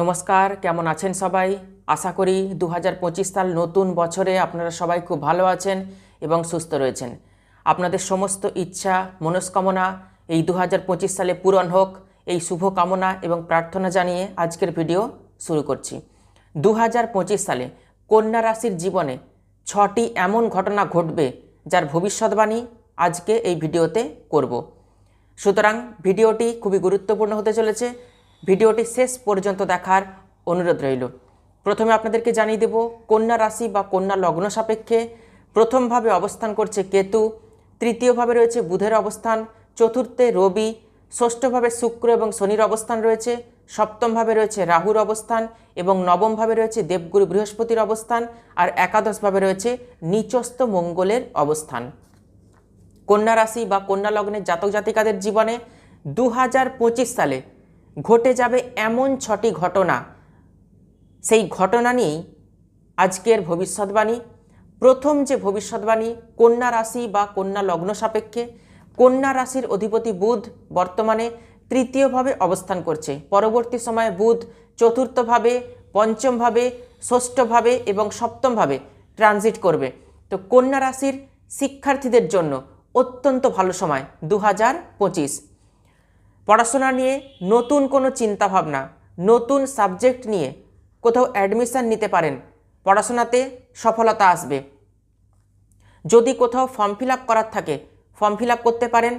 নমস্কার, কেমন আছেন সবাই? আশা করি দু হাজার পঁচিশ সাল নতুন বছরে আপনারা সবাই খুব ভালো আছেন এবং সুস্থ রয়েছেন। আপনাদের সমস্ত ইচ্ছা, মনস্কামনা এই দু হাজার পঁচিশ সালে পূরণ হোক। এই শুভ কামনা এবং প্রার্থনা জানিয়ে আজকের ভিডিও শুরু করছি। দু হাজার পঁচিশ সালে কন্যা রাশির জীবনে ছটি এমন ঘটনা ঘটবে যার ভবিষ্যৎবাণী আজকে এই ভিডিওতে করব। সুতরাং ভিডিওটি খুবই গুরুত্বপূর্ণ হতে চলেছে। ভিডিওটি শেষ পর্যন্ত দেখার অনুরোধ রইল। প্রথমে আপনাদেরকে জানিয়ে দেব, কন্যা রাশি বা কন্যা লগ্ন সাপেক্ষে প্রথমভাবে অবস্থান করছে কেতু, তৃতীয়ভাবে রয়েছে বুধের অবস্থান, চতুর্থে রবি, ষষ্ঠভাবে শুক্র এবং শনির অবস্থান রয়েছে, সপ্তমভাবে রয়েছে রাহুর অবস্থান এবং নবমভাবে রয়েছে দেবগুরু বৃহস্পতির অবস্থান, আর একাদশভাবে রয়েছে নিচস্থ মঙ্গলের অবস্থান। কন্যা রাশি বা কন্যা লগ্নের জাতক জাতিকাদের জীবনে দু হাজার পঁচিশ সালে ঘটে যাবে এমন ছটি ঘটনা। সেই ঘটনা নিয়েই আজকের ভবিষ্যৎবাণী। প্রথম যে ভবিষ্যৎবাণী, কন্যা রাশি বা কন্যা লগ্ন সাপেক্ষে, কন্যা রাশির অধিপতি বুধ বর্তমানে তৃতীয়ভাবে অবস্থান করছে। পরবর্তী সময়ে বুধ চতুর্থভাবে, পঞ্চমভাবে, ষষ্ঠভাবে এবং সপ্তমভাবে ট্রানজিট করবে। তো কন্যা রাশির শিক্ষার্থীদের জন্য অত্যন্ত ভালো সময় দু হাজার পঁচিশ। পড়াশোনা নিয়ে নতুন কোনো চিন্তাভাবনা, নতুন সাবজেক্ট নিয়ে কোথাও অ্যাডমিশান নিতে পারেন, পড়াশোনাতে সফলতা আসবে। যদি কোথাও ফর্ম ফিল করার থাকে, ফর্ম ফিল করতে পারেন।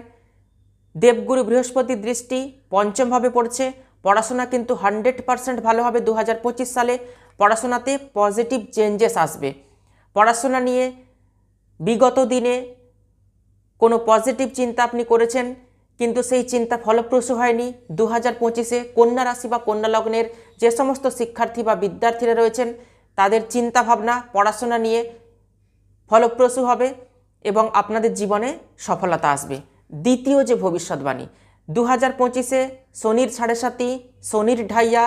দেবগুরু বৃহস্পতির দৃষ্টি পঞ্চমভাবে পড়ছে, পড়াশোনা কিন্তু হান্ড্রেড পারসেন্ট দু হাজার পঁচিশ সালে পড়াশোনাতে পজিটিভ চেঞ্জেস আসবে। পড়াশোনা নিয়ে বিগত দিনে কোনো পজিটিভ চিন্তা আপনি করেছেন? কিন্তু সেই চিন্তা ফলপ্রসূ হয়নি। দু হাজার পঁচিশে কন্যা রাশি বা কন্যা লগ্নের যে সমস্ত শিক্ষার্থী বা বিদ্যার্থীরা রয়েছেন, তাদের চিন্তা ভাবনা পড়াশোনা নিয়ে ফলপ্রসূ হবে এবং আপনাদের জীবনে সফলতা আসবে। দ্বিতীয় যে ভবিষ্যৎবাণী দু হাজার পঁচিশে শনির সাড়ে সাতি শনির ঢাইয়া,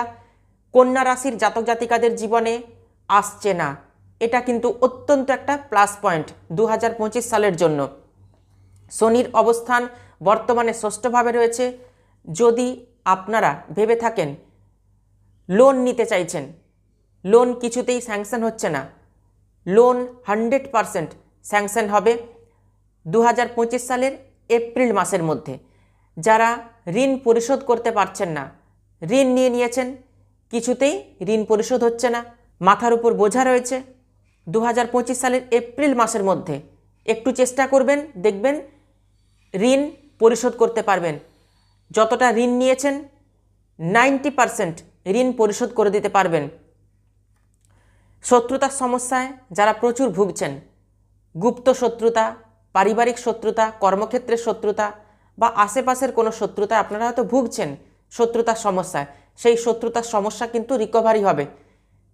কন্যা রাশির জাতক জাতিকাদের জীবনে আসছে না। এটা কিন্তু অত্যন্ত একটা প্লাস পয়েন্ট দু হাজার পঁচিশ সালের জন্য। শনির অবস্থান বর্তমানে ষষ্ঠভাবে রয়েছে। যদি আপনারা ভেবে থাকেন লোন নিতে চাইছেন লোন কিছুতেই স্যাংশন হচ্ছে না লোন হান্ড্রেড পারসেন্ট স্যাংশন হবে দু হাজার পঁচিশ সালের এপ্রিল মাসের মধ্যে। যারা ঋণ পরিশোধ করতে পারছেন না, ঋণ নিয়ে নিয়েছেন, কিছুতেই ঋণ পরিশোধ হচ্ছে না। মাথার উপর বোঝা রয়েছে দু হাজার পঁচিশ সালের এপ্রিল মাসের মধ্যে একটু চেষ্টা করবেন, দেখবেন ঋণ পরিশোধ করতে পারবেন। যতটা ঋণ নিয়েছেন, নাইনটি পারসেন্ট ঋণ পরিশোধ করে দিতে পারবেন। শত্রুতার সমস্যায় যারা প্রচুর ভুগছেন, গুপ্ত শত্রুতা, পারিবারিক শত্রুতা, কর্মক্ষেত্রের শত্রুতা বা আশেপাশের কোনো শত্রুতায় আপনারা হয়তো ভুগছেন শত্রুতার সমস্যায়। সেই শত্রুতার সমস্যা কিন্তু রিকভারি হবে।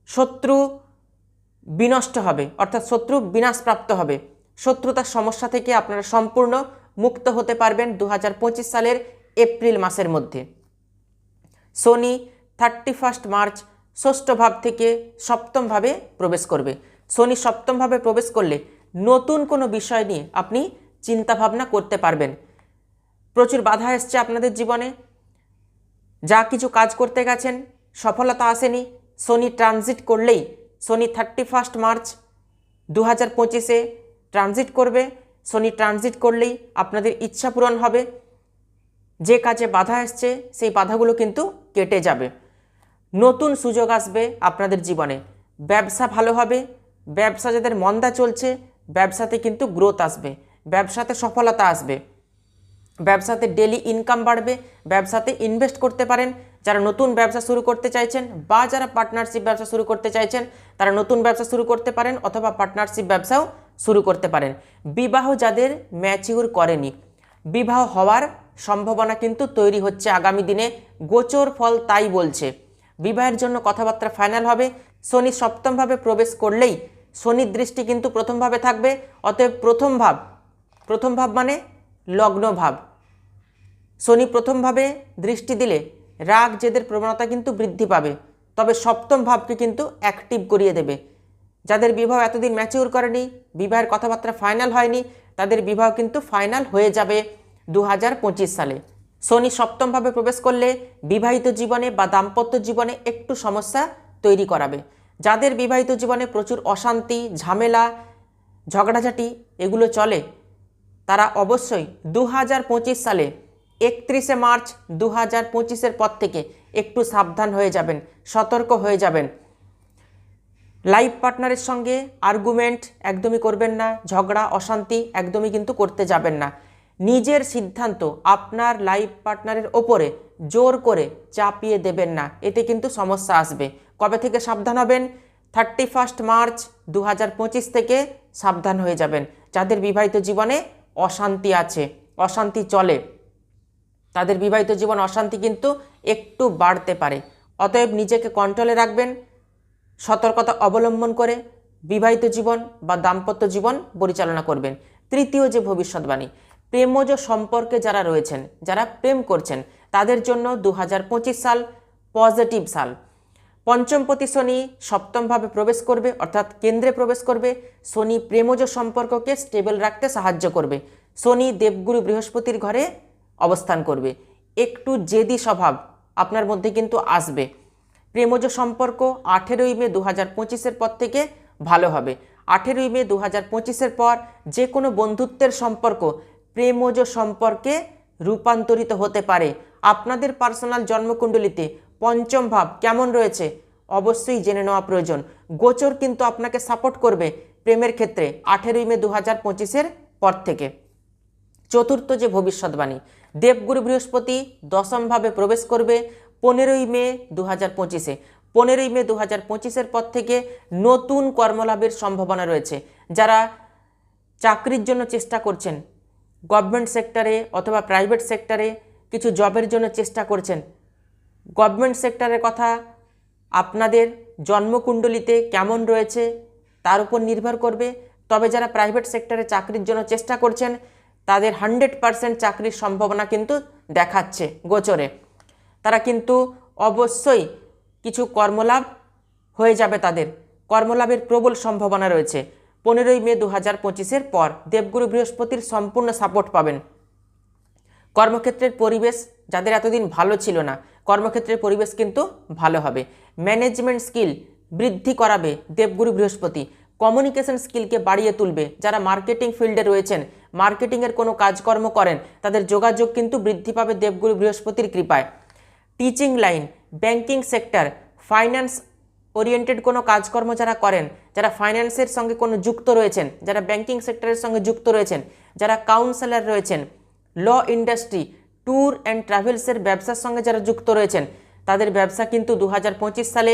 শত্রু বিনষ্ট হবে, অর্থাৎ শত্রু বিনাশপ্রাপ্ত হবে। শত্রুতার সমস্যা থেকে আপনারা সম্পূর্ণ মুক্ত হতে পারবেন দু হাজার পঁচিশ সালের এপ্রিল মাসের মধ্যে। শনি থার্টি ফার্স্ট মার্চ ষষ্ঠ ভাব থেকে সপ্তমভাবে প্রবেশ করবে। শনি সপ্তমভাবে প্রবেশ করলে নতুন কোনো বিষয় নিয়ে আপনি চিন্তাভাবনা করতে পারবেন। প্রচুর বাধা এসছে আপনাদের জীবনে। যা কিছু কাজ করতে গেছেন, সফলতা আসেনি। শনি ট্রানজিট করলেই শনি থার্টি ফার্স্ট মার্চ দু হাজার পঁচিশে ট্রানজিট করবে। শনি ট্রানজিট করলেই আপনাদের ইচ্ছা পূরণ হবে। যে কাজে বাধা আসছে, সেই বাধাগুলো কিন্তু কেটে যাবে। নতুন সুযোগ আসবে আপনাদের জীবনে। ব্যবসা ভালো হবে, ব্যবসা যাদের মন্দা চলছে, ব্যবসাতে কিন্তু গ্রোথ আসবে। ব্যবসাতে সফলতা আসবে। ব্যবসাতে ডেলি ইনকাম বাড়বে, ব্যবসাতে ইনভেস্ট করতে পারেন। যারা নতুন ব্যবসা শুরু করতে চাইছেন বা যারা পার্টনারশিপ ব্যবসা শুরু করতে চাইছেন, তারা নতুন ব্যবসা শুরু করতে পারেন অথবা পার্টনারশিপ ব্যবসাও শুরু করতে পারেন। বিবাহ যাদের ম্যাচিউর করেনি, বিবাহ হওয়ার সম্ভাবনা কিন্তু তৈরি হচ্ছে আগামী দিনে। গোচর ফল তাই বলছে। বিবাহের জন্য কথাবার্তা ফাইনাল হবে। শনি সপ্তমভাবে প্রবেশ করলেই শনির দৃষ্টি কিন্তু প্রথমভাবে থাকবে। অতএব প্রথম ভাব প্রথম ভাব মানে লগ্ন ভাব। শনি প্রথমভাবে দৃষ্টি দিলে রাগ, জেদের প্রবণতা কিন্তু বৃদ্ধি পাবে। তবে সপ্তম ভাবকে কিন্তু অ্যাক্টিভ করিয়ে দেবে। যাদের বিবাহ এতদিন ম্যাচিউর করেনি, বিবাহের কথাবার্তা ফাইনাল হয়নি, তাদের বিবাহ কিন্তু ফাইনাল হয়ে যাবে দু হাজার পঁচিশ সালে। শনি সপ্তমভাবে প্রবেশ করলে বিবাহিত জীবনে বা দাম্পত্য জীবনে একটু সমস্যা তৈরি করাবে। যাদের বিবাহিত জীবনে প্রচুর অশান্তি, ঝামেলা, ঝগড়াঝাটি এগুলো চলে, তারা অবশ্যই দু হাজার পঁচিশ সালে একত্রিশে মার্চ দু হাজার পঁচিশের পর থেকে একটু সাবধান হয়ে যাবেন, সতর্ক হয়ে যাবেন। লাইফ পার্টনারের সঙ্গে আর্গুমেন্ট একদমই করবেন না, ঝগড়া, অশান্তি একদমই কিন্তু করতে যাবেন না। নিজের সিদ্ধান্ত আপনার লাইফ পার্টনারের ওপরে জোর করে চাপিয়ে দেবেন না, এতে কিন্তু সমস্যা আসবে। কবে থেকে সাবধান হবেন? থার্টি ফার্স্ট মার্চ দু হাজার পঁচিশ থেকে সাবধান হয়ে যাবেন। যাদের বিবাহিত জীবনে অশান্তি আছে, অশান্তি চলে তাদের বিবাহিত জীবন অশান্তি কিন্তু একটু বাড়তে পারে। অতএব নিজেকে কন্ট্রোলে রাখবেন, সতর্কতা অবলম্বন করে বিবাহিত জীবন বা দাম্পত্য জীবন পরিচালনা করবেন। তৃতীয় যে ভবিষ্যৎবাণী, প্রেমজ সম্পর্কে যারা রয়েছেন, যারা প্রেম করছেন, তাদের জন্য দু হাজার পঁচিশ সাল পজিটিভ সাল। পঞ্চমপতি শনি সপ্তমভাবে প্রবেশ করবে, অর্থাৎ কেন্দ্রে প্রবেশ করবে। শনি প্রেমজ সম্পর্ককে স্টেবল রাখতে সাহায্য করবে। শনি দেবগুরু বৃহস্পতির ঘরে অবস্থান করবে। একটু জেদি স্বভাব আপনার মধ্যে কিন্তু আসবে। প্রেমজ সম্পর্ক আঠেরোই মে দু হাজার পঁচিশের পর থেকে ভালো হবে। আঠেরোই মে দু হাজার পঁচিশের পর যে কোনো বন্ধুত্বের সম্পর্ক প্রেমজ সম্পর্কে রূপান্তরিত হতে পারে। আপনাদের পার্সোনাল জন্মকুণ্ডলিতে পঞ্চম ভাব কেমন রয়েছে? অবশ্যই জেনে নেওয়া প্রয়োজন। গোচর কিন্তু আপনাকে সাপোর্ট করবে প্রেমের ক্ষেত্রে আঠেরোই মে দু হাজার পঁচিশের পর থেকে। চতুর্থ যে ভবিষ্যৎবাণী দেবগুরু বৃহস্পতি দশমভাবে প্রবেশ করবে পনেরোই মে দু হাজার পঁচিশে। পনেরোই মে দু হাজার পঁচিশের পর থেকে নতুন কর্মলাভের সম্ভাবনা রয়েছে। যারা চাকরির জন্য চেষ্টা করছেন গভর্নমেন্ট সেক্টরে অথবা প্রাইভেট সেক্টরে কিছু জবের জন্য চেষ্টা করছেন গভর্নমেন্ট সেক্টরের কথা আপনাদের জন্মকুণ্ডলিতে কেমন রয়েছে তার উপর নির্ভর করবে। তবে যারা প্রাইভেট সেক্টরে চাকরির জন্য চেষ্টা করছেন তাদের হান্ড্রেড পারসেন্ট চাকরির সম্ভাবনা কিন্তু দেখাচ্ছে গোচরে। তারা কিন্তু অবশ্যই কিছু কর্মলাভ হয়ে যাবে তাদের। কর্মলাভের প্রবল সম্ভাবনা রয়েছে। পনেরোই মে দু হাজার পঁচিশের পর দেবগুরু বৃহস্পতির সম্পূর্ণ সাপোর্ট পাবেন। কর্মক্ষেত্রের পরিবেশ যাদের এতদিন ভালো ছিল না, কর্মক্ষেত্রের পরিবেশ কিন্তু ভালো হবে। ম্যানেজমেন্ট স্কিল বৃদ্ধি করাবে দেবগুরু বৃহস্পতি। কমিউনিকেশন স্কিলকে বাড়িয়ে তুলবে। যারা মার্কেটিং ফিল্ডে রয়েছেন মার্কেটিংয়ের কোনো কাজকর্ম করেন, তাদের যোগাযোগ কিন্তু বৃদ্ধি পাবে দেবগুরু বৃহস্পতির কৃপায়। Teaching line banking sector finance oriented কোনো কাজকর্ম যারা করেন, যারা ফাইন্যান্সের সঙ্গে কোনো যুক্ত রয়েছেন, যারা ব্যাংকিং সেক্টরের সঙ্গে যুক্ত রয়েছেন, যারা কাউন্সেলর রয়েছেন ল ইন্ডাস্ট্রি ট্যুর অ্যান্ড ট্রাভেলসের ব্যবসার সঙ্গে যারা যুক্ত রয়েছেন তাদের ব্যবসা কিন্তু দু হাজার পঁচিশ সালে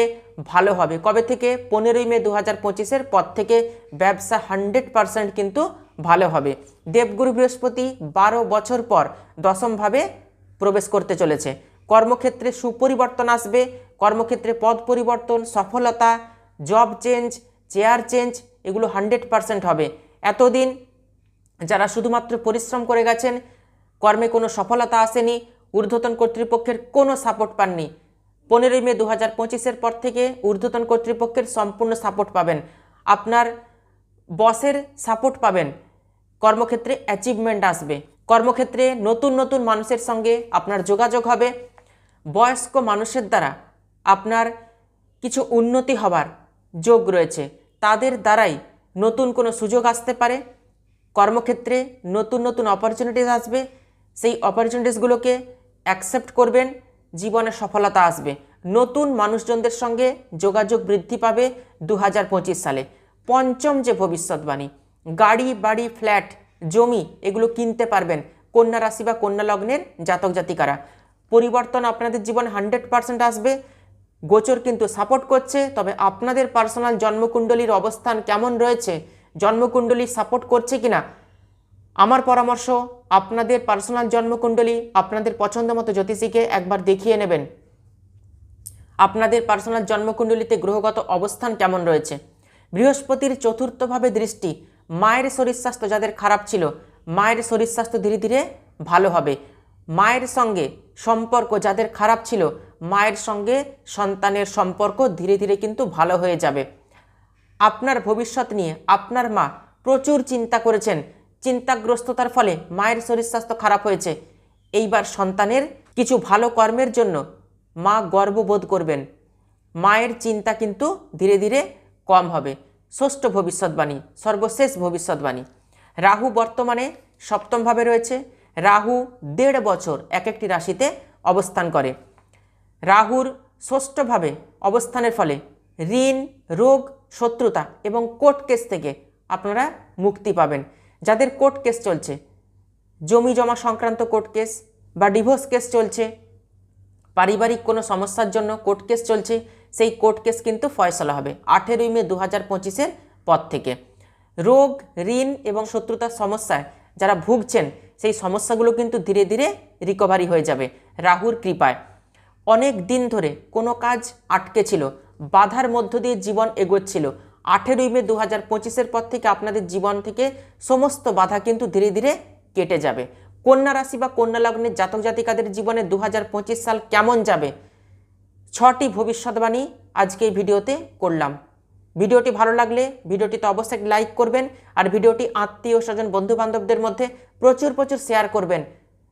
ভালো হবে। কবে থেকে? পনেরোই মে দু হাজার পঁচিশের পর থেকে ব্যবসা হান্ড্রেড পারসেন্ট কিন্তু ভালো হবে। দেবগুরু বৃহস্পতি বারো বছর পর দশমভাবে প্রবেশ করতে চলেছে। কর্মক্ষেত্রে সুপরিবর্তন আসবে। কর্মক্ষেত্রে পদ পরিবর্তন, সফলতা জব চেঞ্জ চেয়ার চেঞ্জ এগুলো হান্ড্রেড পারসেন্ট হবে। এতদিন যারা শুধুমাত্র পরিশ্রম করে গেছেন, কর্মে কোনো সফলতা আসেনি, ঊর্ধ্বতন কর্তৃপক্ষের কোনো সাপোর্ট পাননি পনেরোই মে দু হাজার পঁচিশের পর থেকে ঊর্ধ্বতন কর্তৃপক্ষের সম্পূর্ণ সাপোর্ট পাবেন। আপনার বসের সাপোর্ট পাবেন। কর্মক্ষেত্রে অ্যাচিভমেন্ট আসবে। কর্মক্ষেত্রে নতুন নতুন মানুষের সঙ্গে আপনার যোগাযোগ হবে। বয়স্ক মানুষের দ্বারা আপনার কিছু উন্নতি হবার যোগ রয়েছে। তাদের দ্বারাই নতুন কোনো সুযোগ আসতে পারে। কর্মক্ষেত্রে নতুন নতুন অপরচুনিটিস আসবে। সেই অপরচুনিটিসগুলোকে অ্যাকসেপ্ট করবেন। জীবনে সফলতা আসবে। নতুন মানুষজনদের সঙ্গে যোগাযোগ বৃদ্ধি পাবে দু হাজার পঁচিশ সালে। পঞ্চম যে ভবিষ্যৎবাণী, গাড়ি, বাড়ি, ফ্ল্যাট, জমি, এগুলো কিনতে পারবেন কন্যা রাশি বা কন্যা লগ্নের জাতক জাতিকারা। পরিবর্তন আপনাদের জীবন হান্ড্রেড পারসেন্ট আসবে। গোচর কিন্তু সাপোর্ট করছে, তবে আপনাদের পার্সোনাল জন্মকুণ্ডলীর অবস্থান কেমন রয়েছে, জন্মকুণ্ডলী সাপোর্ট করছে কিনা আমার পরামর্শ, আপনাদের পার্সোনাল জন্মকুণ্ডলী আপনাদের পছন্দ মতো জ্যোতিষীকে একবার দেখিয়ে নেবেন। আপনাদের পার্সোনাল জন্মকুণ্ডলিতে গ্রহগত অবস্থান কেমন রয়েছে? বৃহস্পতির চতুর্থভাবে দৃষ্টি, মায়ের শরীর স্বাস্থ্য যাদের খারাপ ছিল, মায়ের শরীর স্বাস্থ্য ধীরে ধীরে ভালো হবে। মায়ের সঙ্গে সম্পর্ক যাদের খারাপ ছিল, মায়ের সঙ্গে সন্তানের সম্পর্ক ধীরে ধীরে কিন্তু ভালো হয়ে যাবে। আপনার ভবিষ্যৎ নিয়ে আপনার মা প্রচুর চিন্তা করেছেন চিন্তাগ্রস্ততার ফলে মায়ের শরীর স্বাস্থ্য খারাপ হয়েছে। এইবার সন্তানের কিছু ভালো কর্মের জন্য মা গর্ববোধ করবেন। মায়ের চিন্তা কিন্তু ধীরে ধীরে কম হবে। ষষ্ঠ ভবিষ্যৎবাণী, সর্বশেষ ভবিষ্যৎবাণী। রাহু বর্তমানে সপ্তমভাবে রয়েছে। রাহু দেড় বছর এক একটি রাশিতে অবস্থান করে। রাহুর ষষ্ঠভাবে অবস্থানের ফলে ঋণ, রোগ, শত্রুতা এবং কোর্ট কেস থেকে আপনারা মুক্তি পাবেন। যাদের কোর্ট কেস চলছে। জমি জমা সংক্রান্ত কোর্ট কেস বা ডিভোর্স কেস চলছে। পারিবারিক কোনো সমস্যার জন্য কোর্ট কেস চলছে, সেই কোর্ট কেস কিন্তু ফয়সলা হবে আঠেরোই মে দু হাজার পঁচিশের পর থেকে। রোগ, ঋণ এবং শত্রুতার সমস্যায় যারা ভুগছেন, সেই সমস্যাগুলো কিন্তু ধীরে ধীরে রিকভারি হয়ে যাবে রাহুর কৃপায়। অনেক দিন ধরে কোনো কাজ আটকে ছিল, বাধার মধ্য দিয়ে জীবন এগোচ্ছিল আঠেরোই মে দু হাজার পঁচিশের পর থেকে আপনাদের জীবন থেকে সমস্ত বাধা কিন্তু ধীরে ধীরে কেটে যাবে। কন্যা রাশি বা কন্যা লগ্নের জাতক জাতিকাদের জীবনে দু হাজার পঁচিশ সাল কেমন যাবে? ছটি ভবিষ্যৎবাণী আজকে এই ভিডিওতে করলাম। ভিডিওটি ভালো লাগলে ভিডিওটিতে অবশ্যই লাইক করবেন আর ভিডিওটি আত্মীয় স্বজন বন্ধু বান্ধবদের মধ্যে প্রচুর প্রচুর শেয়ার করবেন।